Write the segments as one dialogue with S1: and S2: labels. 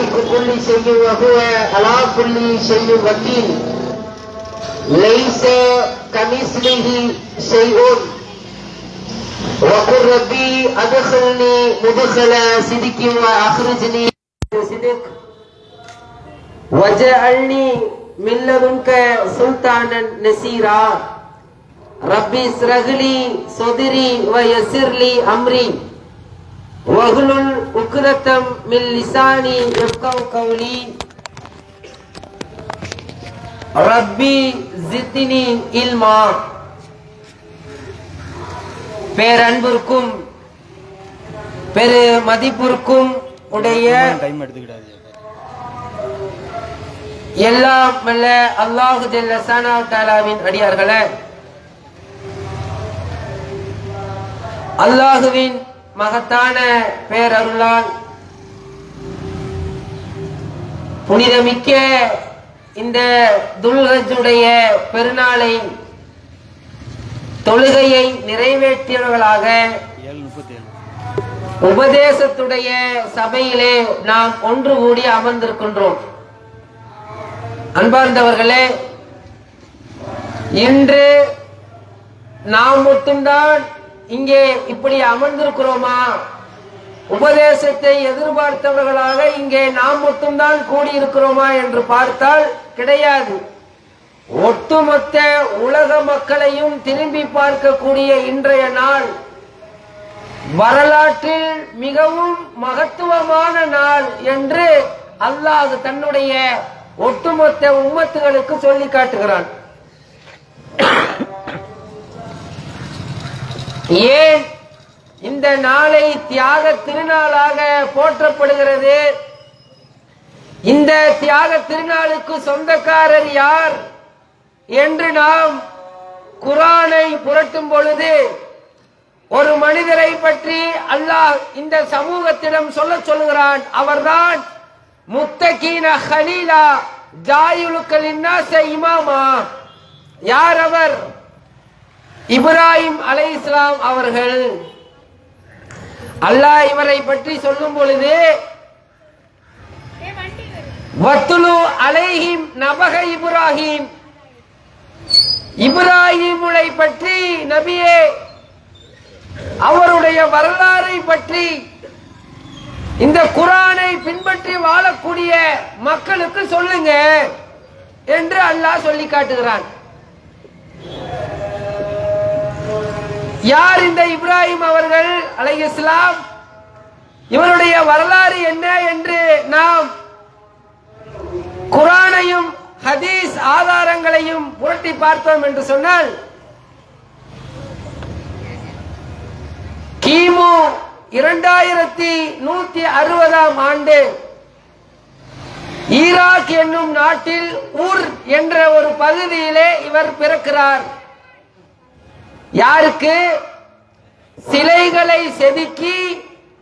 S1: خالق كل شيء وهو على كل شيء وكيل ليس كمثله شيء وقل ربي أدخلني مدخل صدق وأخرجني صدق وجعلني من لدنك سلطانا نسيرا ربي اسرح لي صدري ويسر لي أمري واغلل عقدة من لساني يفقهوا قولي ரப்பி ஜித்தினி இல்மா பேரன்பிற்கும் பெரு மதிப்பிற்கும் உடைய
S2: டைம் எடுத்துக்கிடாது
S1: எல்லாம் வல்ல அல்லாஹு ஜல்ல சனா தாலாவின் அடியார்களே அல்லாஹுவின் மகத்தான பேரருளால் புனிதமிக்க இந்த துல்கஜுடைய பெருநாளை தொழுகையை நிறைவேற்றியவர்களாக உபதேசத்துடைய சபையிலே நாம் ஒன்று கூடி அமர்ந்திருக்கின்றோம். அன்பார்ந்தவர்களே இன்று நாம் மட்டும்தான் இங்கே இப்படி அமர்ந்திருக்கிறோமா? உபதேசத்தை எதிர்பார்த்தவர்களாக இங்கே நாம் மட்டும்தான் கூடியிருக்கிறோமா என்று பார்த்தால் கிடையாது. ஒட்டுமொத்த உலக மக்களையும் திரும்பி பார்க்கக்கூடிய இன்றைய நாள் வரலாற்றில் மிகவும் மகத்துவமான நாள் என்று அல்லாஹ் தன்னுடைய ஒட்டுமொத்த உம்மத்துகளுக்கு சொல்லி காட்டுகிறான். ஏன் இந்த நாளை தியாக திருநாளாக போற்றப்படுகிறது? இந்த தியாக திருநாளுக்கு சொந்தக்காரர் யார் என்று நாம் குரானை புரட்டும் பொழுது ஒரு மனிதரை பற்றி அல்லாஹ் இந்த சமூகத்திடம் சொல்ல சொல்லுகிறான். அவர்தான் முத்தகீன ஹலீலா ஜாயுலுக்களின் இமாமா. யார் அவர்? இப்ராஹிம் அலை இஸ்லாம் அவர்கள் அல்லாஹ் இவரை பற்றி சொல்லும் பொழுது வத்துலு அலைஹிம் நபக இப்ராஹிம். இப்ராஹிமுளை பற்றி நபியே அவருடைய வரலாறை பற்றி இந்த குரானை பின்பற்றி வாழக்கூடிய மக்களுக்கு சொல்லுங்க என்று அல்லாஹ் சொல்லி காட்டுகிறான். யார் இந்த இப்ராஹிம் அவர்கள்? அலை இஸ்லாம் இவருடைய வரலாறு என்ன என்று நாம் குரானையும் ஹதீஸ் ஆதாரங்களையும் புரட்டி பார்த்தோம் என்று சொன்னால் கிமு இரண்டாயிரத்தி நூத்தி அறுபதாம் ஆண்டு ஈராக் என்னும் நாட்டில் ஊர் என்ற ஒரு பகுதியிலே இவர் பிறக்கிறார். யாருக்கு? சிலைகளை செதுக்கி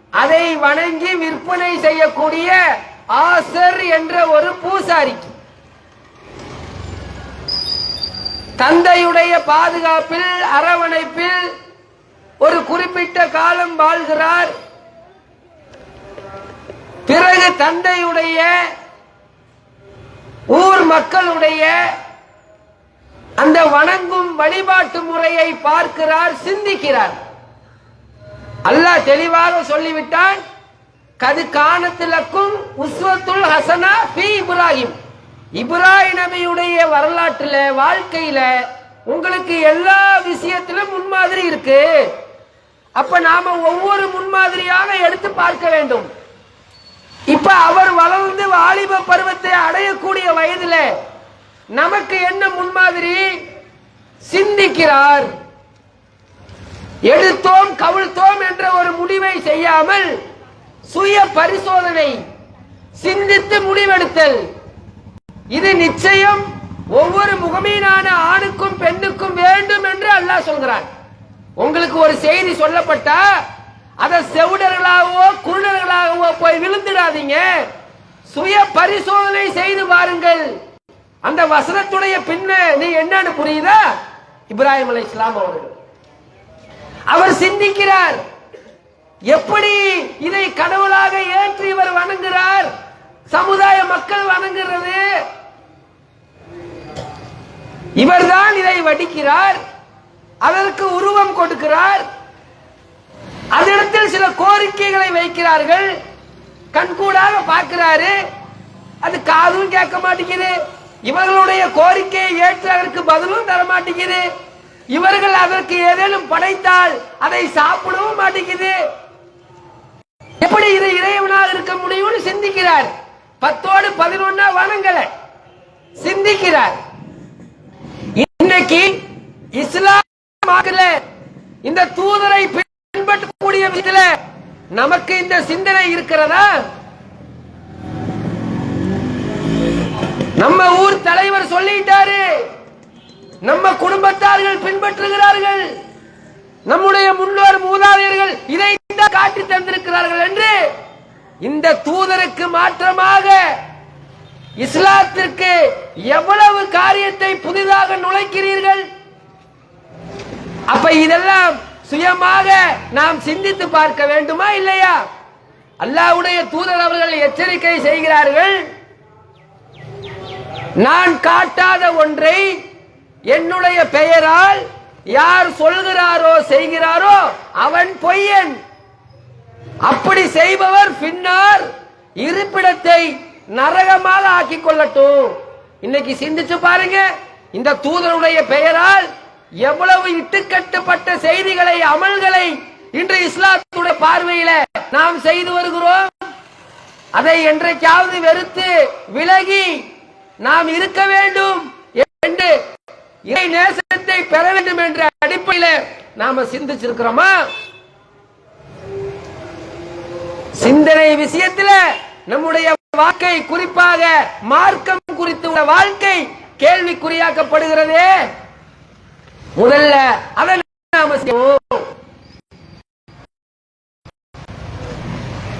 S1: அதை வணங்கி விற்பனை செய்யக்கூடிய ஆசர் என்ற ஒரு பூசாரிக்கு. தந்தையுடைய பாதுகாப்பில் அரவணைப்பில் ஒரு குறிப்பிட்ட காலம் வாழ்கிறார். பிறகு தந்தையுடைய ஊர் மக்களுடைய அந்த வணங்கும் வழிபாட்டு முறையை பார்க்கிறார் சிந்திக்கிறார். அல்லாஹ் தெளிவாக சொல்லிவிட்டான் கது காணத்திலக்கும் உஸ்வத்துல் ஹசனா பி இப்ராஹிம். இப்ராஹிம் நபியுடைய வரலாற்றுல வாழ்க்கையில உங்களுக்கு எல்லா விஷயத்திலும் முன்மாதிரி இருக்கு. அப்ப நாம ஒவ்வொரு முன்மாதிரியாக எடுத்து பார்க்க வேண்டும். இப்ப அவர் வளர்ந்து வாலிப பருவத்தை அடையக்கூடிய வயதுல நமக்கு என்ன முன்மாதிரி? சிந்திக்கிறார். எடுத்தோம் கவிழ்த்தோம் என்ற ஒரு முடிவை செய்யாமல் சுய பரிசோதனை சிந்தித்து முடிவெடுத்தல். இது நிச்சயம் ஒவ்வொரு முகமீனான ஆணுக்கும் பெண்ணுக்கும் வேண்டும் என்று அல்லாஹ் சொல்கிறான். உங்களுக்கு ஒரு செய்தி சொல்லப்பட்டா அதை செவிடர்களாகவோ குருடர்களாகவோ போய் விழுந்துடாதீங்க. சுய பரிசோதனை செய்து பாருங்கள். அந்த வசனத்துடைய பின்ன நீ என்னன்னு புரியுதா? இப்ராஹிம் அலை இஸ்லாம் அவர்கள். அவர் சிந்திக்கிறார். எப்படி இதை கடவுளாக ஏற்றி இவர் வணங்குகிறார் சமுதாய மக்கள் வணங்குறது. இவர்தான் இதை வடிக்கிறார். அதற்கு உருவம் கொடுக்கிறார். அதனிடத்தில் சில கோரிக்கைகளை வைக்கிறார்கள். கண்கூடாக பார்க்கிறாரு. அது காதும் கேட்க மாட்டேங்குது. இவர்களுடைய கோரிக்கையை ஏற்று அதற்கு பதிலும் தர மாட்டேங்குது. இவர்கள் அதற்கு ஏதேனும் படைத்தால் அதை சாப்பிடவும் மாட்டேங்குது. எப்படி இது இறைவனாக இருக்க முடியும்னு சிந்திக்கிறார். பத்தோடு பதினொன்னா வனங்களை சிந்திக்கிறார். இன்னைக்கு இஸ்லாம் இந்த தூதரை பின்பற்றக்கூடிய விதத்துல நமக்கு இந்த சிந்தனை இருக்கிறதா? நம்ம ஊர் தலைவர் சொல்லிட்டாரு. நம்ம குடும்பத்தார்கள் பின்பற்றுகிறார்கள். நம்முடைய முன்னோர் மூதாதையர்கள் இதை காட்டி தந்திருக்கிறார்கள் என்று இந்த தூதருக்கு மாற்றமாக இஸ்லாத்திற்கு எவ்வளவு காரியத்தை புதிதாக நுழைக்கிறீர்கள்? அப்ப இதெல்லாம் சுயமாக நாம் சிந்தித்து பார்க்க வேண்டுமா இல்லையா? அல்லாவுடைய தூதர் அவர்கள் எச்சரிக்கை செய்கிறார்கள். நான் காட்டாத ஒன்றை என்னுடைய பெயரால் யார் சொல்கிறாரோ செய்கிறாரோ அவன் பொய்யன். அப்படி செய்பவர் பின்னால் இருப்பிடத்தை நரகமாக ஆக்கி கொள்ளட்டும். இன்னைக்கு சிந்திச்சு பாருங்க இந்த தூதருடைய பெயரால் எவ்வளவு இட்டுக்கட்டப்பட்ட செய்திகளை அமல்களை இன்று இஸ்லாத்துடைய பார்வையில நாம் செய்து வருகிறோம். அதை என்றைக்காவது வெறுத்து விலகி நாம் இருக்க வேண்டும் என்று இறை நேசத்தை பெற வேண்டும் என்ற அடிப்படையில் நாம சிந்திச்சிருக்கிறோமா? சிந்தனை விஷயத்துல நம்முடைய வாழ்க்கை குறிப்பாக மார்க்கம் குறித்து உள்ள வாழ்க்கை கேள்விக்குறியாக்கப்படுகிறது. முதல்ல அதை நாம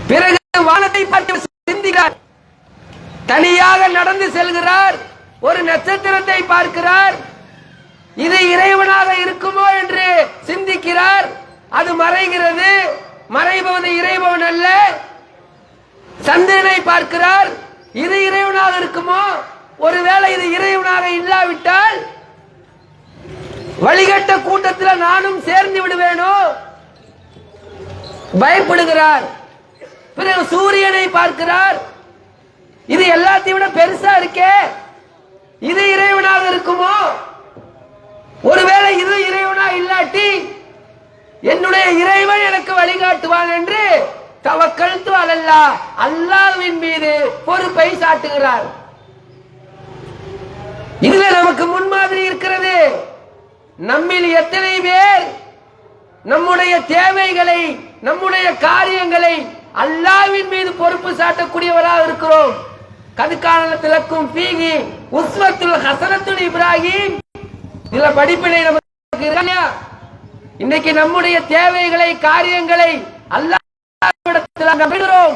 S1: பிறகு வானத்தை பார்த்து சிந்திக்கிறார் தனியாக நடந்து செல்கிறார். ஒரு நட்சத்திரத்தை பார்க்கிறார். இது இறைவனாக இருக்குமோ என்று சிந்திக்கிறார். அது மறைகிறது. மறைபவது இறைபவன் அல்ல. சந்திரனை பார்க்கிறார். இது இறைவனாக இருக்குமோ? ஒருவேளை இது இறைவனாக இல்லாவிட்டால் வழிகட்ட கூட்டத்தில் நானும் சேர்ந்து விடுவேனோ? பயப்படுகிறார். பிறகு சூரியனை பார்க்கிறார். இது எல்லாத்தையும் விட பெருசா இருக்கே. இது இறைவனாக இருக்குமோ? ஒருவேளை இது இறைவனா இல்லாட்டி என்னுடைய இறைவன் எனக்கு வழிகாட்டுவான் என்று தவக்கழுத்து அலல்லா அல்லாவின் மீது பொறுப்பை சாட்டுகிறார். இதுல நமக்கு முன்மாதிரி இருக்கிறது. நம்மில் எத்தனை பேர் நம்முடைய தேவைகளை நம்முடைய காரியங்களை அல்லாவின் மீது பொறுப்பு சாட்டக்கூடியவராக இருக்கிறோம். கதுக்கான திலக்கும் பீகி உஸ்வத்துல் ஹசனத்துல் இப்ராஹிம். இதுல படிப்பினை நமக்கு இன்னைக்கு நம்முடைய தேவைகளை காரியங்களை அல்லாஹ்விடத்தில் நம்புகிறோம்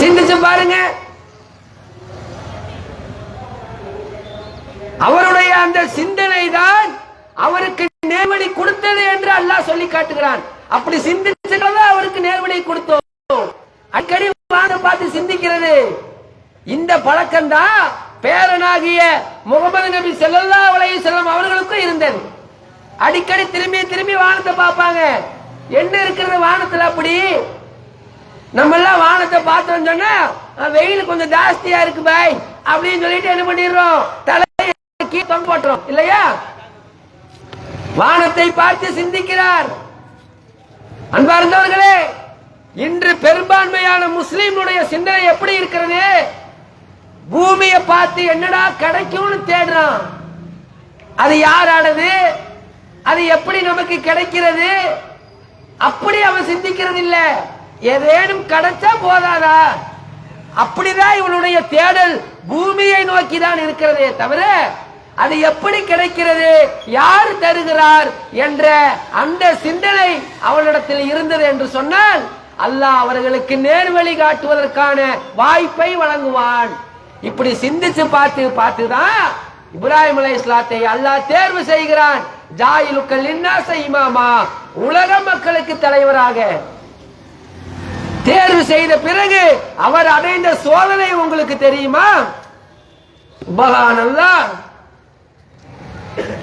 S1: சிந்திச்சு பாருங்க. அவருடைய அந்த சிந்தனை தான் அவருக்கு நேர்வழி கொடுத்தது என்று அல்லாஹ் சொல்லி காட்டுகிறான். அப்படி சிந்திச்சதால அவருக்கு நேர்வழி கொடுத்தோம். அடிக்கடி வாங்க பார்த்து சிந்திக்கிறது. இந்த பழக்கம் தான் பேரனாகிய முகமது நபி செல்லல்லா உலகி வஸல்லம் அவர்களுக்கும் இருந்தது. அடிக்கடி திரும்பி திரும்பி வானத்தை பார்ப்பாங்க. என்ன இருக்கிறது வானத்துல அப்படி? நம்ம எல்லாம் வானத்தை பார்த்தோம் சொன்னா வெயில் கொஞ்சம் ஜாஸ்தியா இருக்கு பாய் அப்படின்னு சொல்லிட்டு என்ன பண்ணிடுறோம்? தலையை தொங்க போட்டுறோம். இல்லையா? வானத்தை பார்த்து சிந்திக்கிறார். அன்பார்ந்தவர்களே இன்று பெரும்பான்மையான முஸ்லீம்களுடைய சிந்தனை எப்படி இருக்கிறது? பூமியை பார்த்து என்னடா கிடைக்கும்னு தேடுறான். அது யாரானது? அது எப்படி நமக்கு கிடைக்கிறது? அப்படி அவன் சிந்திக்கிறது இல்ல. ஏதேனும் கிடைச்சா போதாதா? அப்படிதான் இவனுடைய தேடல் பூமியை நோக்கி தான் இருக்கிறதே தவிர அது எப்படி கிடைக்கிறது? யார் தருகிறார்? என்ற அந்த சிந்தனை அவனிடத்தில் இருந்தது என்று சொன்னால் அல்லாஹ் அவர்களுக்கு நேர்வழி காட்டுவதற்கான வாய்ப்பை வழங்குவான். இப்படி சிந்திச்சு பார்த்து பார்த்து தான் இப்ராஹிம் அலை இஸ்லாத்தை அல்லாஹ் தேர்வு செய்கிறான். ஜாயிலுக்கள் என்ன இமாமா. உலக மக்களுக்கு தலைவராக. தேர்வு செய்த பிறகு அவர் அடைந்த சோதனை உங்களுக்கு தெரியுமா? சுபஹானல்லாஹ்.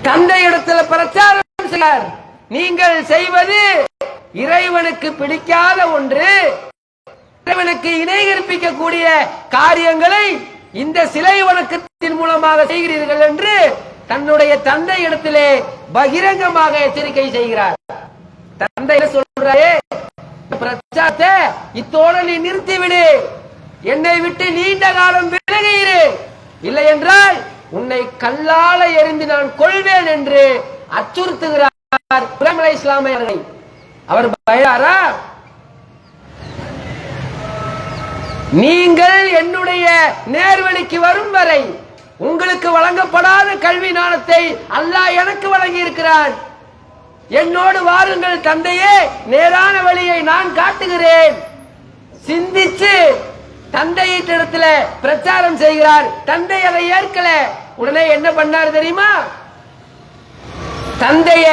S1: தந்தை இடத்துல பிரச்சாரம் செய்கிறார் நீங்கள் செய்வது இறைவனுக்கு பிடிக்காத ஒன்று. இறைவனுக்கு இணை கற்பிக்கக்கூடிய காரியங்களை இந்த சிலை வணக்கத்தின் மூலமாக செய்கிறீர்கள் என்று தன்னுடைய தந்தை இடத்திலே பகிரங்கமாக எச்சரிக்கை செய்கிறார். தந்தை என்ன பிரச்சாரத்தை இத்தோட நீ நிறுத்திவிடு. என்னை விட்டு நீண்ட காலம் விலகியிரு. இல்லை என்றால் உன்னை கல்லால எரிந்து நான் கொள்வேன் என்று அச்சுறுத்துகிறார். இப்ராஹிம் இஸ்லாமியர்களை அவர் பயராரா நீங்கள் என்னுடைய நேர்வழிக்கு வரும் வரை உங்களுக்கு வழங்கப்படாத கல்வி ஞானத்தை அல்லாஹ் எனக்கு வழங்கி இருக்கிறான் என்னோடு வாருங்கள் தந்தையே நேரான வழியை நான் காட்டுகிறேன். சிந்திச்சு தந்தையிடத்துல பிரச்சாரம் செய்கிறார். தந்தை அதை ஏற்கல. உடனே என்ன பண்ணார் தெரியுமா? தந்தைய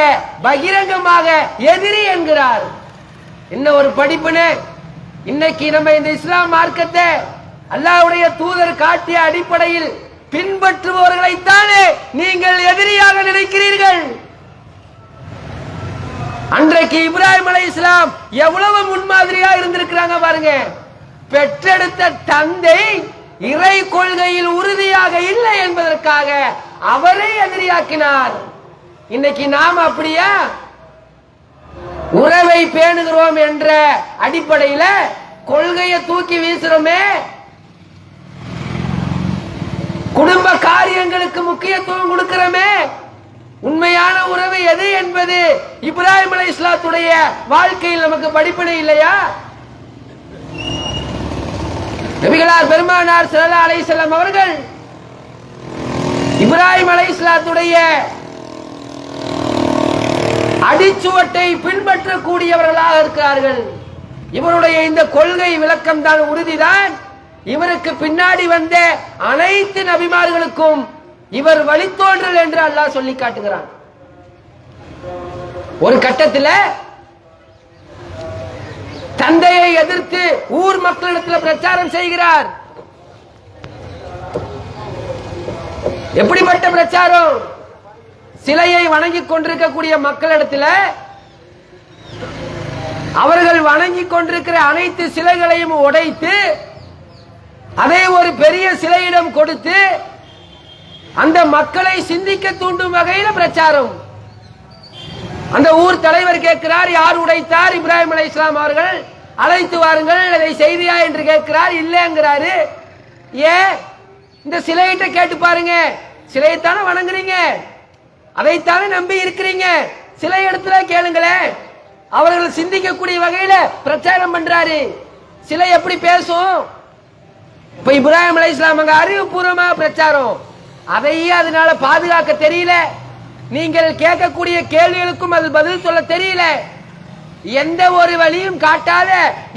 S1: பகிரங்கமாக எதிரி என்கிறார். என்ன ஒரு படிப்புன்னு? இன்னைக்கு நம்ம இந்த இஸ்லாம் மார்க்கத்தை அல்லாவுடைய தூதர் காட்டிய அடிப்படையில் பின்பற்றுபவர்களைத்தானே நீங்கள் எதிரியாக நினைக்கிறீர்கள். அன்றைக்கு இப்ராஹிம் அலை இஸ்லாம் எவ்வளவு முன்மாதிரியா இருந்திருக்கிறாங்க பாருங்க. பெற்றெடுத்த தந்தை இறை கொள்கையில் உறுதியாக இல்லை என்பதற்காக அவரை எதிரியாக்கினார். இன்னைக்கு நாம் அப்படியா? உறவை பேணுகிறோம் என்ற அடிப்படையில கொள்கையை தூக்கி வீசுறோமே. குடும்ப காரியங்களுக்கு முக்கியத்துவம் கொடுக்கிறோமே. உண்மையான உறவு எது என்பது இப்ராஹிம் அலை இஸ்லாத்துடைய வாழ்க்கையில் நமக்கு படிப்பினை இல்லையா? நபிகளார் பெருமானார் ஸல்லல்லாஹு அலை செல்லம் அவர்கள் இப்ராஹிம் அலை இஸ்லாத்துடைய அடிச்சுவட்டை பின்பற்றக்கூடியவர்களாக இருக்கிறார்கள். இவருடைய இந்த கொள்கை விளக்கம் தான் உறுதிதான். இவருக்கு பின்னாடி வந்த அனைத்து நபிமார்களுக்கும் இவர் வழித்தோன்றல் என்று அல்லாஹ் சொல்லி காட்டுகிறான். ஒரு கட்டத்தில் தந்தையை எதிர்த்து ஊர் மக்களிடத்தில் பிரச்சாரம் செய்கிறார். எப்படிப்பட்ட பிரச்சாரம்? சிலையை வணங்கிக் கொண்டிருக்கக்கூடிய மக்களிடத்தில் அவர்கள் வணங்கிக் கொண்டிருக்கிற அனைத்து சிலைகளையும் உடைத்து அதை ஒரு பெரிய சிலையிடம் கொடுத்து அந்த மக்களை சிந்திக்க தூண்டும் வகையில் பிரச்சாரம். அந்த ஊர் தலைவர் கேட்கிறார் யார் உடைத்தார்? இப்ராஹிம் அலி இஸ்லாம் அவர்கள் அழைத்து வாருங்கள் அதை செய்தியா? என்று கேட்கிறார். இல்லைங்கிறாரு. ஏன்? இந்த சிலையிட்ட கேட்டு பாருங்க. சிலையைத்தானே வணங்குறீங்க அதைத்தானே நம்பி இருக்கிறீங்க? சிலை இடத்துல கேளுங்களேன் அவர்கள் சிந்திக்கக்கூடிய வகையில பிரச்சாரம் பண்றாரு. சிலை எப்படி பேசும்? இப்ப இப்ராஹிம் அலி இஸ்லாம் அங்க அறிவுபூர்வமாக பிரச்சாரம். அதையே அதனால பாதுகாக்க தெரியல. நீங்கள் கேட்கக்கூடிய கேள்விகளுக்கும் அது பதில் சொல்ல தெரியல. எந்த ஒரு வழியும் காட்டாத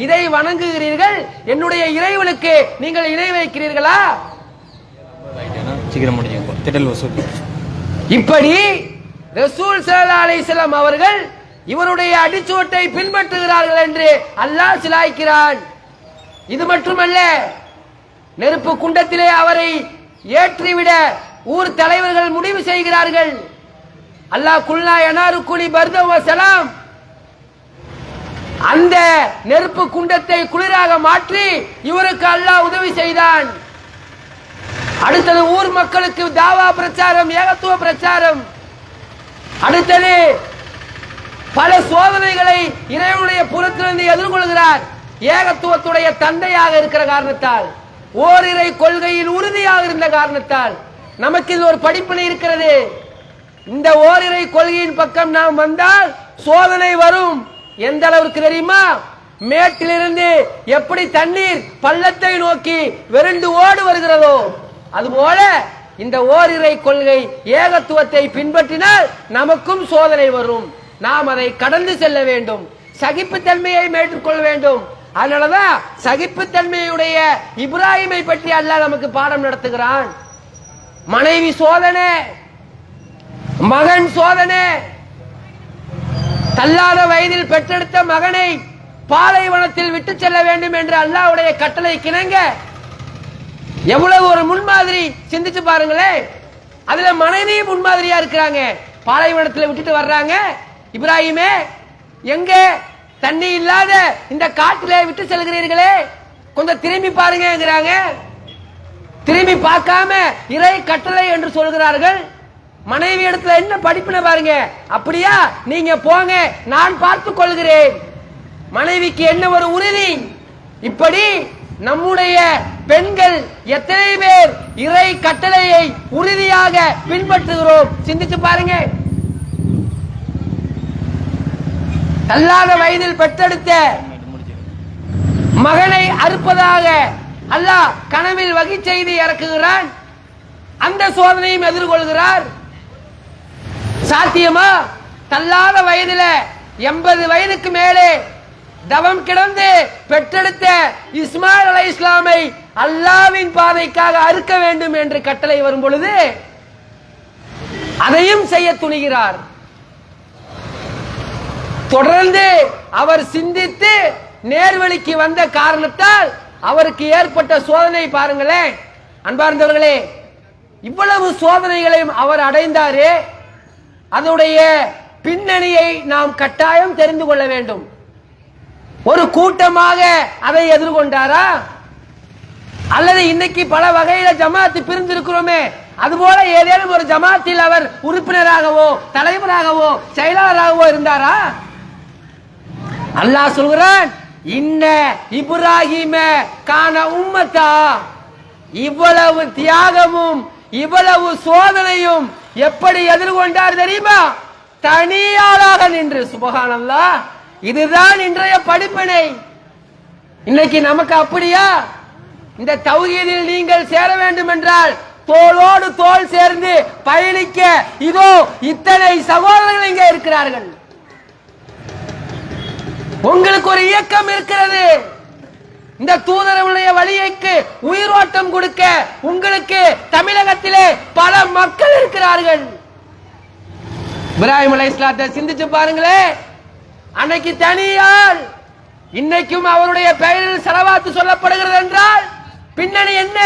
S1: இதை வணங்குகிறீர்கள். என்னுடைய இறைவனுக்கு நீங்கள் இணை வைக்கிறீர்களா?
S2: சீக்கிரம் முடிஞ்சுங்க திடல் வசூல்.
S1: இப்படி ரசூல் ஸல்லல்லாஹு அலைஹி அவர்கள் இவருடைய அடிச்சுவட்டை பின்பற்றுகிறார்கள் என்று அல்லாஹ் சிலாய்க்கிறான். இது மட்டுமல்ல நெருப்பு குண்டத்திலே அவரை ஏற்றிவிட ஊர் தலைவர்கள் முடிவு செய்கிறார்கள். அல்லாஹ் குல்லா எனாரு குலி பர்தவ சலாம் அந்த நெருப்பு குண்டத்தை குளிராக மாற்றி இவருக்கு அல்லாஹ் உதவி செய்தான். அடுத்தது ஊர் மக்களுக்கு தாவா பிரச்சாரம் ஏகத்துவ பிரச்சாரம். அடுத்தது பல சோதனைகளை இறைவனுடைய புறத்திலிருந்து எதிர்கொள்கிறார். ஏகத்துவத்துடைய தந்தையாக இருக்கிற காரணத்தால் ஓரிரை கொள்கையில் உறுதியாக இருந்த காரணத்தால் நமக்கு இது ஒரு படிப்பினை இருக்கிறது. இந்த ஓரிரை கொள்கையின் பக்கம் நாம் வந்தால் சோதனை வரும். எந்த அளவுக்கு தெரியுமா? மேட்டிலிருந்து எப்படி தண்ணீர் பள்ளத்தை நோக்கி விரண்டு ஓடு வருகிறதோ அதுபோல இந்த ஓரிரை கொள்கை ஏகத்துவத்தை பின்பற்றினால் நமக்கும் சோதனை வரும். நாம் அதை கடந்து செல்ல வேண்டும். சகிப்புத்தன்மையை மேற்கொள்ள வேண்டும். அதனாலதான் சகிப்புத்தன்மையுடைய இப்ராஹிமை பற்றி அல்லாஹ் நமக்கு பாடம் நடத்துகிறான். மனைவி சோதனை மகன் சோதனை தள்ளாத வயதில் பெற்றெடுத்த மகனை பாலைவனத்தில் விட்டு செல்ல வேண்டும் என்று அல்லாவுடைய கட்டளை கிணங்க எவ்வளவு ஒரு முன்மாதிரி சிந்திச்சு பாருங்களேன் அதுல மனைவி முன்மாதிரியா இருக்கிறாங்க. பாலைவனத்தில் விட்டுட்டு வர்றாங்க. இப்ராஹிமே எங்க? தண்ணி இல்லாத இந்த காட்டில விட்டு செல்கிறீர்களே. கொஞ்சம் திரும்பி பாருங்கிறாங்க திரும்பி பார்க்காம இறை கட்டளை என்று சொல்கிறார்கள். மனைவி இடத்துல என்ன படிப்பின பாருங்க. அப்படியா? நீங்க போங்க நான் பார்த்துக் கொள்கிறேன். மனைவிக்கு என்ன ஒரு உறுதி? இப்படி நம்முடைய பெண்கள் எத்தனை பேர் இறை கட்டளையை உறுதியாக பின்பற்றுகிறோம்? சிந்திச்சு பாருங்க. தள்ளாத வயதில் பெற்றெடுத்த மகனை அறுப்பதாக அல்லாஹ் கனவில் வகை செய்தி இறக்குகிறான். அந்த சோதனையும் எதிர்கொள்கிறார். சாத்தியமா? தள்ளாத வயதில் எண்பது வயதுக்கு மேலே தவம் கிடந்து பெற்றெடுத்த இஸ்மாயில் அலை இஸ்லாமை அல்லாவின் பாதைக்காக அறுக்க வேண்டும் என்று கட்டளை வரும் பொழுது அதையும் செய்ய துணிகிறார். தொடர்ந்து அவர் சிந்தித்து நேர்வழிக்கு வந்த காரணத்தால் அவருக்கு ஏற்பட்ட சோதனை பாருங்களேன். அன்பார்ந்தவர்களே இவ்வளவு சோதனைகளையும் அவர் அடைந்தாரே அதனுடைய பின்னணியை நாம் கட்டாயம் தெரிந்து கொள்ள வேண்டும். ஒரு கூட்டமாக அதை எதிர்கொண்டாரா? அல்லது இன்னைக்கு பல வகையில ஜமாத்து பிரிந்திருக்கிறோமே அதுபோல ஏதேனும் ஒரு ஜமாத்தில் அவர் உறுப்பினராகவோ தலைவராகவோ செயலாளராகவோ இருந்தாரா? அல்லாஹ் சொல்கிறான் இன்ன இப்ராஹிம காண உம்மத்தா இவ்வளவு தியாகமும் இவ்வளவு சோதனையும் எப்படி எதிர்கொண்டார் தெரியுமா? தனியாளாக நின்று சுபகானல்லா. இதுதான் இன்றைய படிப்பினை. இன்னைக்கு நமக்கு அப்படியா? இந்த தௌஹீதில் நீங்கள் சேர வேண்டும் என்றால் தோளோடு தோல் சேர்ந்து பயணிக்க இதோ இத்தனை சகோதரர்கள் இங்கே இருக்கிறார்கள். உங்களுக்கு ஒரு இயக்கம் இருக்கிறது. இந்த தூதரவுடைய வழியைக்கு உயிரோட்டம் கொடுக்க உங்களுக்கு தமிழகத்திலே பல மக்கள் இருக்கிறார்கள். இப்ராஹிம் அலை இஸ்லாத்தை சிந்திச்சு பாருங்களேன். அன்னைக்கு தனியால் இன்னைக்கும் அவருடைய பெயரில் செலவாத்து சொல்லப்படுகிறது என்றால் பின்னணி என்ன?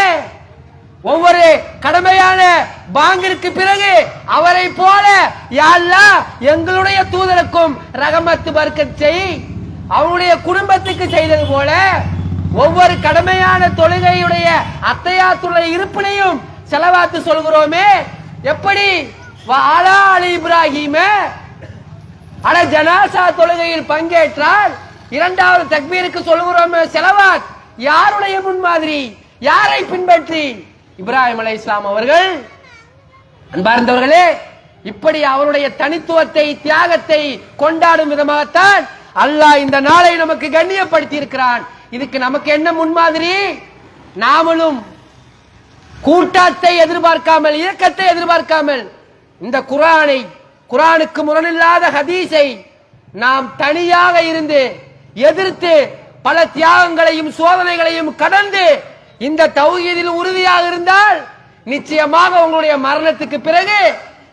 S1: ஒவ்வொரு கடமையான பாங்கிற்கு பிறகு அவரை போல யாழ்லா எங்களுடைய தூதருக்கும் ரகமத்து பர்க்கத் செய். அவருடைய குடும்பத்துக்கு செய்தது போல ஒவ்வொரு கடமையான தொழுகையுடைய அத்தையாத்துடைய இருப்பினையும் செலவாத்து சொல்கிறோமே. எப்படி? வாலா அலி இப்ராஹிம அட ஜனாசா தொழுகையில் பங்கேற்றால் இரண்டாவது தக்பீருக்கு சொல்கிறோம் செலவாத். யாருடைய முன்மாதிரி? யாரை பின்பற்றி? இப்ராஹிம் அலை இஸ்லாம் அவர்கள். அன்பார்ந்தவர்களே இப்படி அவருடைய தனித்துவத்தை தியாகத்தை கொண்டாடும் விதமாகத்தான் அல்லாஹ் இந்த நாளை நமக்கு கண்ணியப்படுத்தி இருக்கிறான் இதுக்கு நமக்கு என்ன முன்மாதிரி? நாமளும் கூட்டத்தை எதிர்பார்க்காமல் இயக்கத்தை எதிர்பார்க்காமல் இந்த குரானை குரானுக்கு முரணில்லாத ஹதீஸை நாம் தனியாக இருந்து எதிர்த்து பல தியாகங்களையும் சோதனைகளையும் கடந்து இந்த தௌஹீதில் உறுதியாக இருந்தால் நிச்சயமாக உங்களுடைய மரணத்துக்கு பிறகு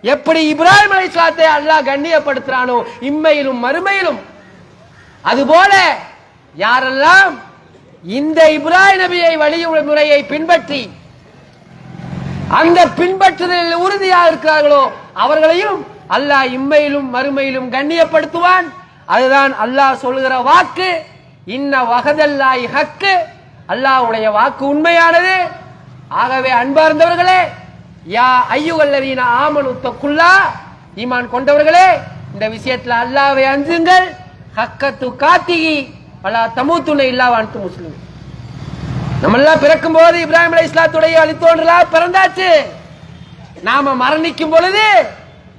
S1: எப்படி இப்ராஹிம் இஸ்லாத்தை அல்லாஹ் கண்ணியப்படுத்துறானோ இம்மையிலும் மறுமையிலும். அதுபோல யாரெல்லாம் இந்த இப்ராஹிம் நபியை வழிமுறையை பின்பற்றி அந்த பின்பற்றுதலில் உறுதியாக இருக்கிறார்களோ அவர்களையும் அல்லாஹ் இம்மையிலும் மறுமையிலும் கண்ணியப்படுத்துவான். அதுதான் அல்லாஹ் சொல்லுகிற வாக்கு. இன்ன வகதல்லாய் ஹக்கு. அல்லாஹ்வுடைய வாக்கு உண்மையானது. ஆகவே அன்பார்ந்தவர்களே யா ஐயுகல்லவீன ஆமனு குல்லா ஈமான் கொண்டவர்களே இந்த விஷயத்துல அல்லாவை அஞ்சுங்கள். ஹக்கத்து காத்திகி பலா தமுத்துணை இல்லாவான்ட்டு முஸ்லிம் நம்ம எல்லாம் பிறக்கும் போது இப்ராஹிம் அலி இஸ்லாத்துடைய அழித்தோன்றலா பிறந்தாச்சு. நாம மரணிக்கும் பொழுது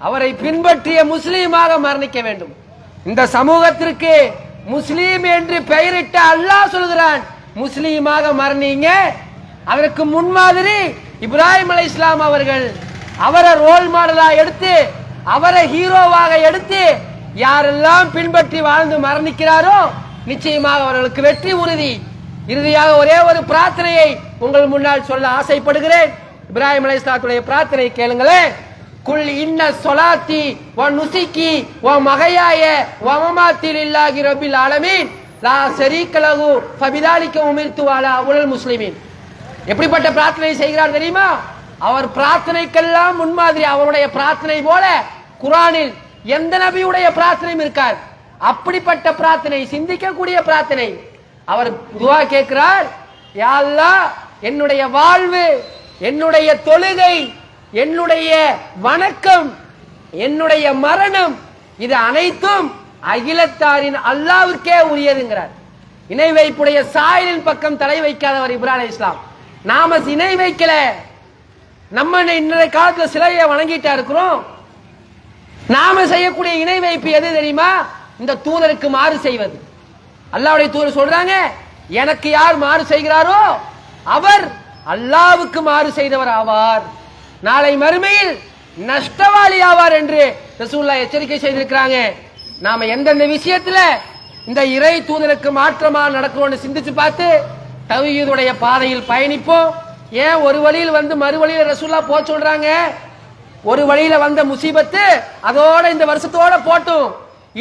S1: அவரை பின்பற்றிய முஸ்லீமாக மரணிக்க வேண்டும். இந்த சமூகத்திற்கு முஸ்லீம் என்று பெயரிட்ட அல்லாஹ் சொல்கிறான் முஸ்லீமாக மரணிங்க. அதற்கு முன்மாதிரி இப்ராஹிம் அலி இஸ்லாம் அவர்கள் அவரை ரோல் மாடலா எடுத்து அவரை ஹீரோவாக எடுத்து யாரெல்லாம் பின்பற்றி வாழ்ந்து மரணிக்கிறாரோ நிச்சயமாக அவர்களுக்கு வெற்றி உறுதி. இறுதியாக ஒரே ஒரு பிரார்த்தனையை உங்கள் முன்னால் சொல்ல ஆசைப்படுகிறேன். இப்ராஹிம் இஸ்லாத்துடைய பிரார்த்தனை கேளுங்களேன். குல் இன்ன சொலாத்தி வ நுசிக்கி வ மகையாய வமமாத்தில் இல்லாகி ரபில் ஆலமீன். லா ஷரீக்க ஃபபிதாலிக்க உமிர்த்து உமிர்து உலல் முஸ்லிமீன். எப்படிப்பட்ட பிரார்த்தனை செய்கிறார் தெரியுமா? அவர் பிரார்த்தனைக்கெல்லாம் முன்மாதிரி அவருடைய பிரார்த்தனை போல குரானில் எந்த நபியுடைய பிரார்த்தனையும் இருக்கார் அப்படிப்பட்ட பிரார்த்தனை சிந்திக்கக்கூடிய பிரார்த்தனை. அவர் துவா கேட்கிறார் யாழ்லா என்னுடைய வாழ்வு என்னுடைய தொழுகை என்னுடைய வணக்கம் என்னுடைய மரணம் இது அனைத்தும் அகிலத்தாரின் அல்லாவிற்கே உரியதுங்கிறார். இணை வைப்புடைய சாயலின் பக்கம் தலை வைக்காதவர் இப்ராஹிம் இஸ்லாம். நாம இணை வைக்கல. நம்ம இன்றைய காலத்துல சிலையை வணங்கிட்டா இருக்கிறோம். நாம செய்யக்கூடிய இணை வைப்பு எது தெரியுமா? இந்த தூதருக்கு மாறு செய்வது. அல்லாவுடைய தூதர் சொல்றாங்க எனக்கு யார் மாறு செய்கிறாரோ அவர் அல்லாவுக்கு மாறு செய்தவர் ஆவார். நாளை மறுமையில் நஷ்டவாளி ஆவார் என்று ரசூல்லா எச்சரிக்கை செய்திருக்கிறாங்க. நாம எந்தெந்த விஷயத்துல இந்த இறை தூதனுக்கு மாற்றமா நடக்கணும்னு சிந்திச்சு பார்த்து தவீதுடைய பாதையில் பயணிப்போம். ஏன் ஒரு வழியில் வந்து மறு வழியில் ரசூல்லா போக சொல்றாங்க? ஒரு வழியில வந்த முசீபத்து அதோட இந்த வருஷத்தோட போட்டும்.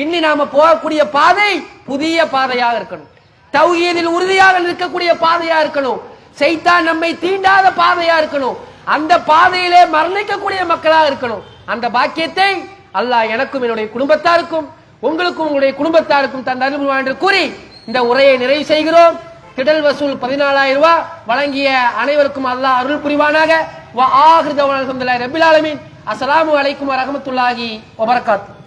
S1: இன்னி நாம போகக்கூடிய பாதை புதிய பாதையாக இருக்கணும். தௌஹீதில் உறுதியாக நிற்கக்கூடிய பாதையா இருக்கணும். செய்தான் நம்மை தீண்டாத பாதையா இருக்கணும். அந்த பாதையிலே மரணிக்கக்கூடிய மக்களாக இருக்கணும். அந்த பாக்கியத்தை அல்லாஹ் எனக்கும் என்னுடைய குடும்பத்தாருக்கும் உங்களுக்கும் உங்களுடைய குடும்பத்தாருக்கும் தந்த அனுபவம் என்று கூறி இந்த உரையை நிறைவு செய்கிறோம். திடல் வசூல் பதினாலாயிரம் ரூபாய் வழங்கிய அனைவருக்கும் அல்லாஹ் அருள் புரிவானாக. வ ஆஹிரு தவணல் ரபில் அலைக்கும் வரஹ்மத்துல்லாஹி வபரகாத்துஹு